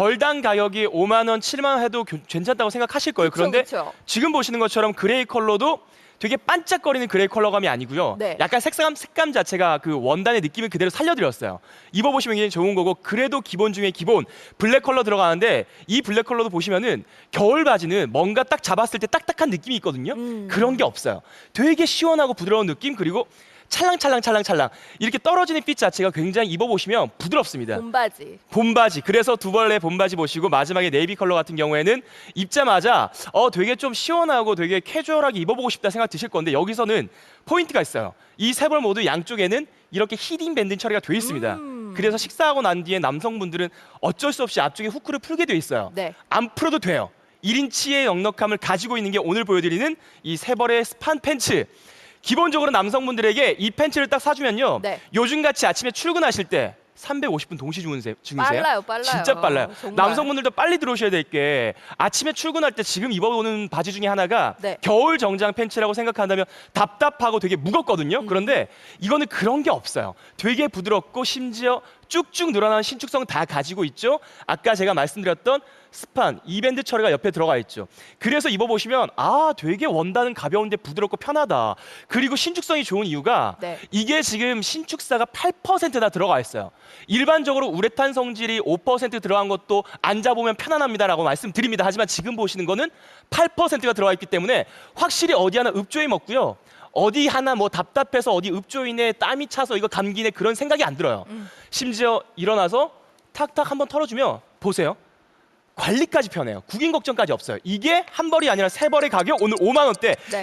벌당 가격이 5만 원, 7만 원 해도 교- 괜찮다고 생각하실 거예요. 그쵸, 그런데 그쵸. 지금 보시는 것처럼 그레이 컬러도 되게 반짝거리는 그레이 컬러감이 아니고요. 네. 약간 색감 색감 자체가 그 원단의 느낌을 그대로 살려드렸어요. 입어보시면 굉장히 좋은 거고 그래도 기본 중에 기본 블랙 컬러 들어가는데 이 블랙 컬러도 보시면은 겨울 바지는 뭔가 딱 잡았을 때 딱딱한 느낌이 있거든요. 음. 그런 게 없어요. 되게 시원하고 부드러운 느낌 그리고 찰랑찰랑 찰랑찰랑 이렇게 떨어지는 핏 자체가 굉장히 입어보시면 부드럽습니다. 봄바지. 봄바지 그래서 두 벌레 봄바지 보시고 마지막에 네이비 컬러 같은 경우에는 입자마자 어 되게 좀 시원하고 되게 캐주얼하게 입어보고 싶다 생각 드실 건데 여기서는 포인트가 있어요 이 세 벌 모두 양쪽에는 이렇게 히딩 밴딩 처리가 되어 있습니다 음. 그래서 식사하고 난 뒤에 남성분들은 어쩔 수 없이 앞쪽에 후크를 풀게 되어 있어요 네. 안 풀어도 돼요 1인치의 넉넉함을 가지고 있는 게 오늘 보여드리는 이 세 벌의 스판 팬츠 기본적으로 남성분들에게 이 팬츠를 딱 사주면요 네. 요즘같이 아침에 출근하실 때 350분 동시 주무세요? 중이세요? 빨라요, 빨라요. 진짜 빨라요. 정말. 남성분들도 빨리 들어오셔야 될 게 아침에 출근할 때 지금 입어오는 바지 중에 하나가 네. 겨울 정장 팬츠라고 생각한다면 답답하고 되게 무겁거든요. 음. 그런데 이거는 그런 게 없어요. 되게 부드럽고 심지어 쭉쭉 늘어나는 신축성 다 가지고 있죠. 아까 제가 말씀드렸던 스판, 이밴드 처리가 옆에 들어가 있죠. 그래서 입어보시면 아 되게 원단은 가벼운데 부드럽고 편하다. 그리고 신축성이 좋은 이유가 네. 이게 지금 신축사가 8%나 들어가 있어요. 일반적으로 우레탄 성질이 5% 들어간 것도 앉아보면 편안합니다라고 말씀드립니다. 하지만 지금 보시는 거는 8%가 들어가 있기 때문에 확실히 어디 하나 읍조임 없고요. 어디 하나 뭐 답답해서 어디 읍조이네 땀이 차서 이거 감기네 그런 생각이 안 들어요. 심지어 일어나서 탁탁 한번 털어주면 보세요. 관리까지 편해요. 구긴 걱정까지 없어요. 이게 한 벌이 아니라 세 벌의 가격 오늘 5만 원대. 네.